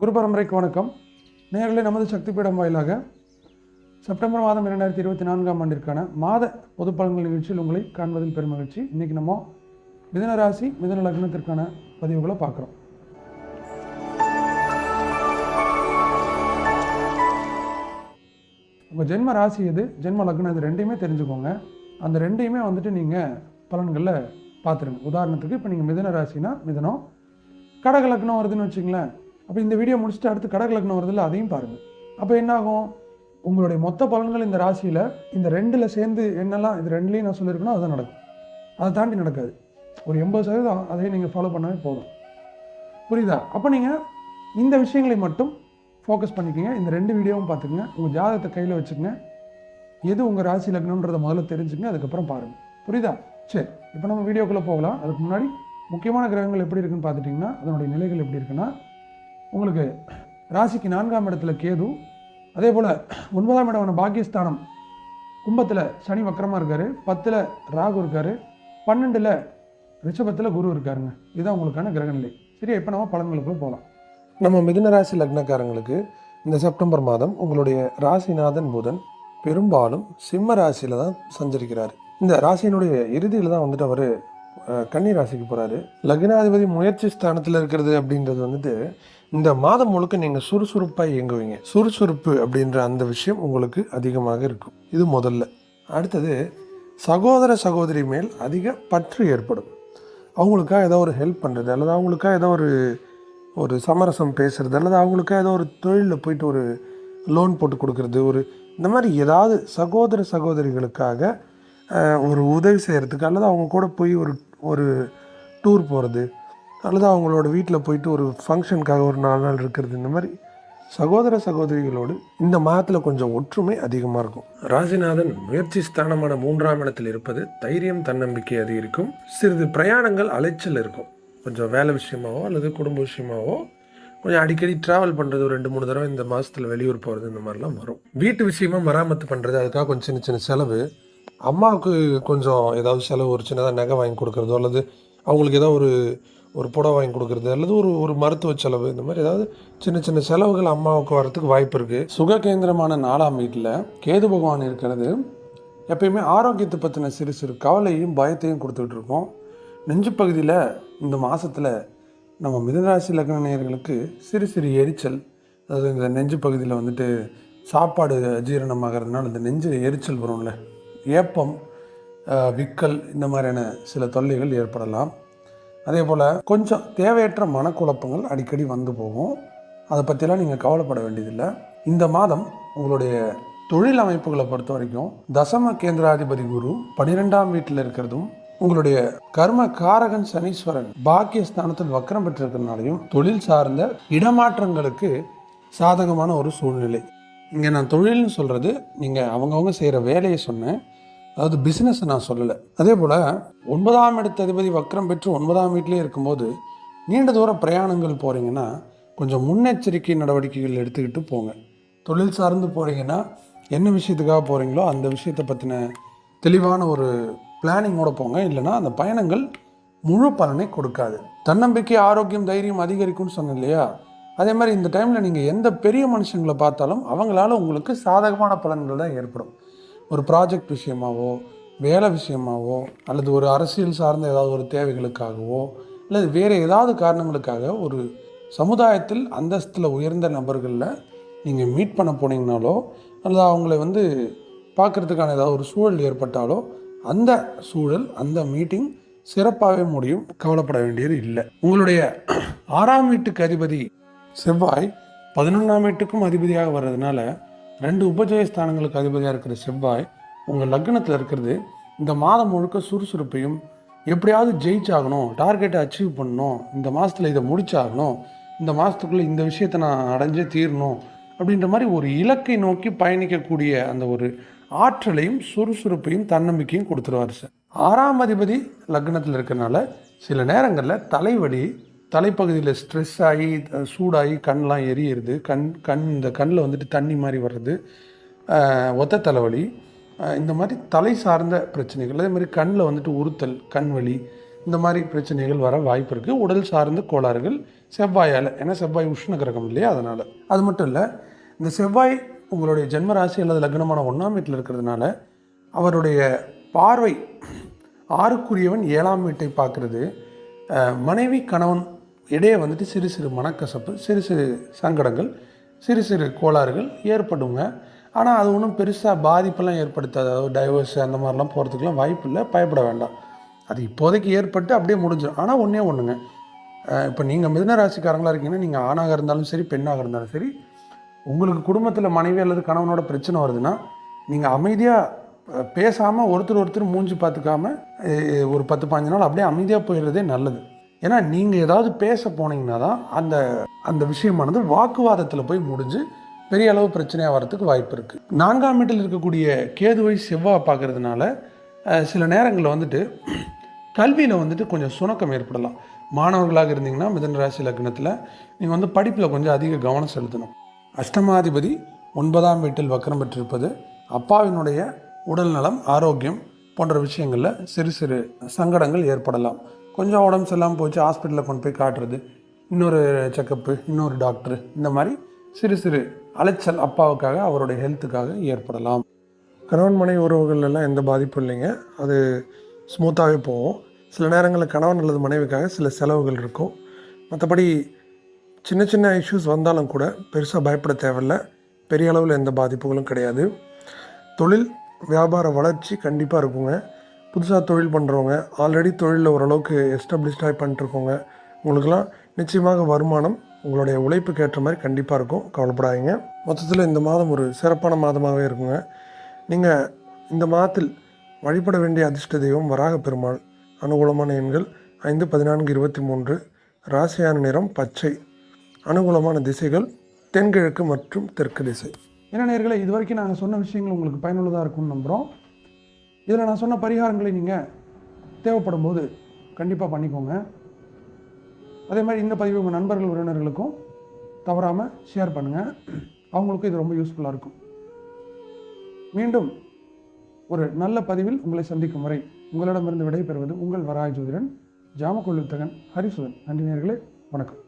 குரு பரம்பரைக்கு வணக்கம். நேர்களே நமது சக்தி பீடம் வாயிலாக செப்டம்பர் மாதம் இரண்டாயிரத்தி இருபத்தி நான்காம் ஆண்டிற்கான மாத பொது பலன்கள் நிகழ்ச்சியில் உங்களை காண்பதில் பெருமகிழ்ச்சி இன்றைக்கி நம்ம மிதன ராசி மிதன லக்னத்திற்கான பதிவுகளை பார்க்குறோம். உங்கள் ஜென்ம ராசி எது ஜென்ம லக்னம் இது ரெண்டையுமே தெரிஞ்சுக்கோங்க. அந்த ரெண்டையுமே வந்துட்டு நீங்கள் பலன்களில் பார்த்துருங்க. உதாரணத்துக்கு இப்போ நீங்கள் மிதன ராசினா மிதனம் கடக லக்னம் வருதுன்னு வச்சுங்களேன் அப்போ இந்த வீடியோ முடிச்சுட்டு அடுத்து கடக லக்னம் வருதில்ல அதையும் பாருங்கள் அப்போ என்னாகும்? உங்களுடைய மொத்த பலன்கள் இந்த ராசியில் இந்த ரெண்டில் சேர்ந்து என்னெல்லாம் இது ரெண்டுலேயும் நான் சொல்லியிருக்கணும் அதுதான் நடக்கும். அதை தாண்டி நடக்காது. ஒரு எண்பது சதவீதம் அதையும் நீங்கள் ஃபாலோ பண்ணவே போதும். புரியுதா? அப்போ நீங்கள் இந்த விஷயங்களை மட்டும் ஃபோக்கஸ் பண்ணிக்கோங்க. இந்த ரெண்டு வீடியோவும் பார்த்துக்குங்க. உங்கள் ஜாதகத்தை கையில் வச்சுக்கோங்க. எது உங்கள் ராசி லக்னன்றதை முதல்ல தெரிஞ்சுங்க அதுக்கப்புறம் பாருங்கள் புரியுதா? சரி. இப்போ நம்ம வீடியோக்குள்ளே போகலாம். அதுக்கு முன்னாடி முக்கியமான கிரகங்கள் எப்படி இருக்குன்னு பார்த்துட்டிங்கன்னா அதனுடைய நிலைகள் எப்படி இருக்குன்னா உங்களுக்கு ராசிக்கு நான்காம் இடத்துல கேது. அதே போல் ஒன்பதாம் இடமான பாக்கியஸ்தானம் கும்பத்தில் சனி வக்கரமாக இருக்கார் பத்தில் ராகு இருக்கார் பன்னெண்டில் ரிஷபத்தில் குரு இருக்காருங்க. இதுதான் உங்களுக்கான கிரகநிலை. சரி இப்போ நம்ம பலன்களுக்குள்ள போகலாம் நம்ம மிதுன ராசி லக்னக்காரங்களுக்கு இந்த செப்டம்பர் மாதம் உங்களுடைய ராசிநாதன் புதன் பெரும்பாலும் சிம்ம ராசியில் தான் சஞ்சரிக்கிறார். இந்த ராசியினுடைய இறுதியில் தான் வந்துட்டு அவர் கன்னி ராசிக்கு போகிறாரு லக்னாதிபதி முயற்சி ஸ்தானத்தில் இருக்கிறது அப்படின்றது வந்துட்டு இந்த மாதம் முழுக்க நீங்கள் சுறுசுறுப்பாக இயங்குவீங்க. சுறுசுறுப்பு அப்படின்ற அந்த விஷயம் உங்களுக்கு அதிகமாக இருக்கும். இது முதல்ல. அடுத்தது சகோதர சகோதரி மேல் அதிக பற்று ஏற்படும். அவங்களுக்காக ஏதோ ஒரு ஹெல்ப் பண்ணுறது அல்லது அவங்களுக்காக ஏதோ ஒரு ஒரு சமரசம் பேசுறது அல்லது அவங்களுக்காக ஏதோ ஒரு தொழிலில் போயிட்டு ஒரு லோன் போட்டு கொடுக்கறது ஒரு இந்த மாதிரி ஏதாவது சகோதர சகோதரிகளுக்காக ஒரு உதவி செய்கிறதுக்கு அல்லது அவங்க கூட போய் ஒரு ஒரு டூர் போகிறது அல்லது அவங்களோட வீட்டில் போயிட்டு ஒரு ஃபங்க்ஷனுக்காக ஒரு நாலு நாள் இருக்கிறது இந்த மாதிரி சகோதர சகோதரிகளோடு இந்த மாதத்தில் கொஞ்சம் ஒற்றுமை அதிகமாக இருக்கும். ராசிநாதன் முயற்சி ஸ்தானமான மூன்றாம் இடத்தில் இருப்பது தைரியம் தன்னம்பிக்கை அதிகரிக்கும். சிறிது பிரயாணங்கள் அலைச்சல் இருக்கும். கொஞ்சம் வேலை விஷயமாவோ அல்லது குடும்ப விஷயமாவோ கொஞ்சம் அடிக்கடி ட்ராவல் பண்ணுறது ஒரு ரெண்டு மூணு தடவை இந்த மாதத்தில் வெளியூர் போகிறது இந்த மாதிரிலாம் வரும். வீட்டு விஷயமா மராமத்து பண்ணுறது அதுக்காக கொஞ்சம் சின்ன சின்ன செலவு. அம்மாவுக்கு கொஞ்சம் ஏதாவது செலவு ஒரு சின்னதாக நகை வாங்கி கொடுக்குறதோ அல்லது அவங்களுக்கு ஏதாவது ஒரு ஒரு புடவை வாங்கி கொடுக்குறது அல்லது ஒரு ஒரு மருத்துவ செலவு இந்த மாதிரி ஏதாவது சின்ன சின்ன செலவுகள் அம்மாவுக்கு வரத்துக்கு வாய்ப்பு இருக்குது சுக கேந்திரமான நாலாம் வீட்டில் கேது பகவான் இருக்கிறது. எப்பயுமே ஆரோக்கியத்தை பற்றின சிறு சிறு கவலையும் பயத்தையும் கொடுத்துக்கிட்டு இருக்கோம். நெஞ்சு பகுதியில் இந்த மாதத்தில் நம்ம மிதனராசி லக்ன நேயர்களுக்கு சிறு சிறு எரிச்சல் அதாவது இந்த நெஞ்சு பகுதியில் வந்துட்டு சாப்பாடு அஜீரணமாகிறதுனால இந்த நெஞ்சு எரிச்சல் வரும்ல. ஏப்பம் விக்கல் இந்த மாதிரியான சில தொல்லைகள் ஏற்படலாம். அதே போல் கொஞ்சம் தேவையற்ற மனக்குழப்பங்கள் அடிக்கடி வந்து போகும். அதை பற்றிலாம் நீங்கள் கவலைப்பட வேண்டியதில்லை. இந்த மாதம் உங்களுடைய தொழில் அமைப்புகளை பொறுத்த வரைக்கும் தசம கேந்திராதிபதி குரு பன்னிரெண்டாம் வீட்டில் இருக்கிறதும் உங்களுடைய கர்ம காரகன் சனீஸ்வரன் பாக்கியஸ்தானத்தில் வக்கரம் பெற்றிருக்கிறதுனாலையும் தொழில் சார்ந்த இடமாற்றங்களுக்கு சாதகமான ஒரு சூழ்நிலை. இங்கே நான் தொழில்னு சொல்கிறது நீங்கள் அவங்கவுங்க செய்கிற வேலையை சொன்னேன். அதாவது பிஸ்னஸ் நான் சொல்லலை. அதே போல் ஒன்பதாம் இடத்து அதிபதி வக்கரம் பெற்று ஒன்பதாம் வீட்டிலே இருக்கும்போது நீண்ட தூர பிரயாணங்கள் போகிறீங்கன்னா கொஞ்சம் முன்னெச்சரிக்கை நடவடிக்கைகள் எடுத்துக்கிட்டு போங்க. தொழில் சார்ந்து போகிறீங்கன்னா என்ன விஷயத்துக்காக போகிறீங்களோ அந்த விஷயத்தை பற்றின தெளிவான ஒரு பிளானிங்கோடு போங்க. இல்லைன்னா அந்த பயணங்கள் முழு பலனை கொடுக்காது. தன்னம்பிக்கை ஆரோக்கியம் தைரியம் அதிகரிக்கும்னு சொன்னேன் இல்லையா? அதே மாதிரி இந்த டைமில் நீங்கள் எந்த பெரிய மனுஷங்களை பார்த்தாலும் அவங்களால உங்களுக்கு சாதகமான பலன்கள் தான் ஏற்படும். ஒரு ப்ராஜெக்ட் விஷயமாவோ வேலை விஷயமாவோ அல்லது ஒரு அரசியல் சார்ந்த ஏதாவது ஒரு தேவைகளுக்காகவோ அல்லது வேறு ஏதாவது காரணங்களுக்காக ஒரு சமுதாயத்தில் அந்தஸ்தில் உயர்ந்த நபர்களில் நீங்கள் மீட் பண்ண போனீங்கனாலோ அல்லது அவங்கள வந்து பார்க்குறதுக்கான ஏதாவது ஒரு சூழல் ஏற்பட்டாலோ அந்த சூழல் அந்த மீட்டிங் சிறப்பாகவே முடியும். கவலைப்பட வேண்டியது இல்லை. உங்களுடைய ஆறாம் வீட்டுக்கு அதிபதி செவ்வாய் பதினொன்றாம் வீட்டுக்கும் அதிபதியாக வர்றதுனால ரெண்டு உபஜய ஸ்தானங்களுக்கு அதிபதியாக இருக்கிற செவ்வாய் உங்கள் லக்னத்தில் இருக்கிறது இந்த மாதம் முழுக்க சுறுசுறுப்பையும் எப்படியாவது ஜெயிச்சாகணும் டார்கெட்டை அச்சீவ் பண்ணணும் இந்த மாதத்தில் இதை முடிச்சாகணும் இந்த மாதத்துக்குள்ளே இந்த விஷயத்தை நான் அடைஞ்சே தீரணும் அப்படின்ற மாதிரி ஒரு இலக்கை நோக்கி பயணிக்கக்கூடிய அந்த ஒரு ஆற்றலையும் சுறுசுறுப்பையும் தன்னம்பிக்கையும் கொடுத்துருவார் சார். ஆறாம் அதிபதி லக்னத்தில் இருக்கிறனால சில நேரங்களில் தலைவலி தலைப்பகுதியில் ஸ்ட்ரெஸ் ஆகி சூடாகி கண்ணெலாம் எரியிறது. கண் கண் இந்த கண்ணில் வந்துட்டு தண்ணி மாதிரி வர்றது. ஒத்த தலைவலி. இந்த மாதிரி தலை சார்ந்த பிரச்சனைகள் அதே மாதிரி கண்ணில் வந்துட்டு உறுத்தல் கண் வலி இந்த மாதிரி பிரச்சனைகள் வர வாய்ப்பு இருக்குது உடல் சார்ந்த கோளாறுகள் செவ்வாயால் ஏன்னா செவ்வாய் உஷ்ண கிரகம் இல்லையா அதனால். அது மட்டும் இல்லை இந்த செவ்வாய் உங்களுடைய ஜென்ம ராசி அல்லது லக்னமான ஒன்றாம் வீட்டில் இருக்கிறதுனால அவருடைய பார்வை ஆறுக்குரியவன் ஏழாம் வீட்டை பார்க்குறது. மனைவி கணவன் இடையே வந்துட்டு சிறு சிறு மனக்கசப்பு சிறு சிறு சங்கடங்கள் சிறு சிறு கோளாறுகள் ஏற்படுங்க. ஆனால் அது ஒன்றும் பெருசாக பாதிப்பெல்லாம் ஏற்படுத்தாது. அதாவது டைவர்ஸ் அந்த மாதிரிலாம் போகிறதுக்குலாம் வாய்ப்பு இல்லை. பயப்பட வேண்டாம். அது இப்போதைக்கு ஏற்பட்டு அப்படியே முடிஞ்சிடும் ஆனால் ஒன்றே ஒன்றுங்க இப்போ நீங்கள் மிதுன ராசிக்காரங்களாக இருக்கீங்கன்னா நீங்கள் ஆணாக இருந்தாலும் சரி பெண்ணாக இருந்தாலும் சரி உங்களுக்கு குடும்பத்தில் மனைவி அல்லது கணவனோட பிரச்சனை வருதுன்னா நீங்கள் அமைதியாக பேசாமல் ஒருத்தர் ஒருத்தர் மூஞ்சி பார்த்துக்காம ஒரு பத்து பாஞ்சு நாள் அப்படியே அமைதியாக போயிடுறதே நல்லது. ஏன்னா நீங்கள் ஏதாவது பேச போனீங்கன்னா தான் அந்த அந்த விஷயமானது வாக்குவாதத்தில் போய் முடிஞ்சு பெரிய அளவு பிரச்சனையாக வரதுக்கு வாய்ப்பு இருக்குது நான்காம் வீட்டில் இருக்கக்கூடிய கேதுவை செவ்வாய் பார்க்கறதுனால சில நேரங்களில் வந்துட்டு கல்வியில் வந்துட்டு கொஞ்சம் சுணக்கம் ஏற்படலாம். மாணவர்களாக இருந்தீங்கன்னா மிதன ராசி லக்னத்தில் நீங்கள் வந்து படிப்பில் கொஞ்சம் அதிக கவனம் செலுத்தணும். அஷ்டமாதிபதி ஒன்பதாம் வீட்டில் வக்கரம் பெற்றிருப்பது அப்பாவினுடைய உடல் நலம் ஆரோக்கியம் போன்ற விஷயங்களில் சிறு சிறு சங்கடங்கள் ஏற்படலாம். கொஞ்சம் உடம்பு சரியில்லாமல் போச்சு ஹாஸ்பிட்டலில் கொண்டு போய் காட்டுறது இன்னொரு செக்கப்பு இன்னொரு டாக்டர் இந்த மாதிரி சிறு சிறு அலைச்சல் அப்பாவுக்காக அவருடைய ஹெல்த்துக்காக ஏற்படலாம். கணவன் மனை உறவுகள் எந்த பாதிப்பும் இல்லைங்க. அது ஸ்மூத்தாகவே போகும். சில நேரங்களில் கணவன் அல்லது மனைவிக்காக சில செலவுகள் இருக்கும். மற்றபடி சின்ன சின்ன இஷ்யூஸ் வந்தாலும் கூட பெருசாக பயப்பட தேவையில்ல. பெரிய அளவில் எந்த பாதிப்புகளும் கிடையாது. தொழில் வியாபார வளர்ச்சி கண்டிப்பாக இருக்குங்க. புதுசாக தொழில் பண்ணுறவங்க ஆல்ரெடி தொழிலில் ஓரளவுக்கு எஸ்டாப்ளிஷ்டாக பண்ணிட்டுருக்கோங்க உங்களுக்கெல்லாம் நிச்சயமாக வருமானம் உங்களுடைய உழைப்புக்கு ஏற்ற மாதிரி கண்டிப்பாக இருக்கும். கவலைப்படாதீங்க. மொத்தத்தில் இந்த மாதம் ஒரு சிறப்பான மாதமாகவே இருக்குங்க. நீங்கள் இந்த மாதத்தில் வழிபட வேண்டிய அதிர்ஷ்ட தெய்வம் வராக பெருமாள் அனுகூலமான எண்கள் ஐந்து பதினான்கு இருபத்தி மூன்று ராசியான நிறம் பச்சை அனுகூலமான திசைகள் தென்கிழக்கு மற்றும் தெற்கு திசை. என்ன நேர்களை இது வரைக்கும் நாங்கள் சொன்ன விஷயங்கள் உங்களுக்கு பயனுள்ளதாக இருக்கும்னு நம்புகிறோம் இதில் நான் சொன்ன பரிகாரங்களை நீங்கள் தேவைப்படும் போது கண்டிப்பாக பண்ணிக்கோங்க. அதே மாதிரி இந்த பதிவு உங்கள் நண்பர்கள் உறவினர்களுக்கும் தவறாமல் ஷேர் பண்ணுங்கள் அவங்களுக்கும் இது ரொம்ப யூஸ்ஃபுல்லாக இருக்கும். மீண்டும் ஒரு நல்ல பதிவில் உங்களை சந்திக்கும் வரை உங்களிடமிருந்து விடைபெறுவது உங்கள் வராய் ஜோதிடன் ஜாமக்கொள்ளுத்தகன் ஹரிசுதன். நன்றி நேர்களே வணக்கம்.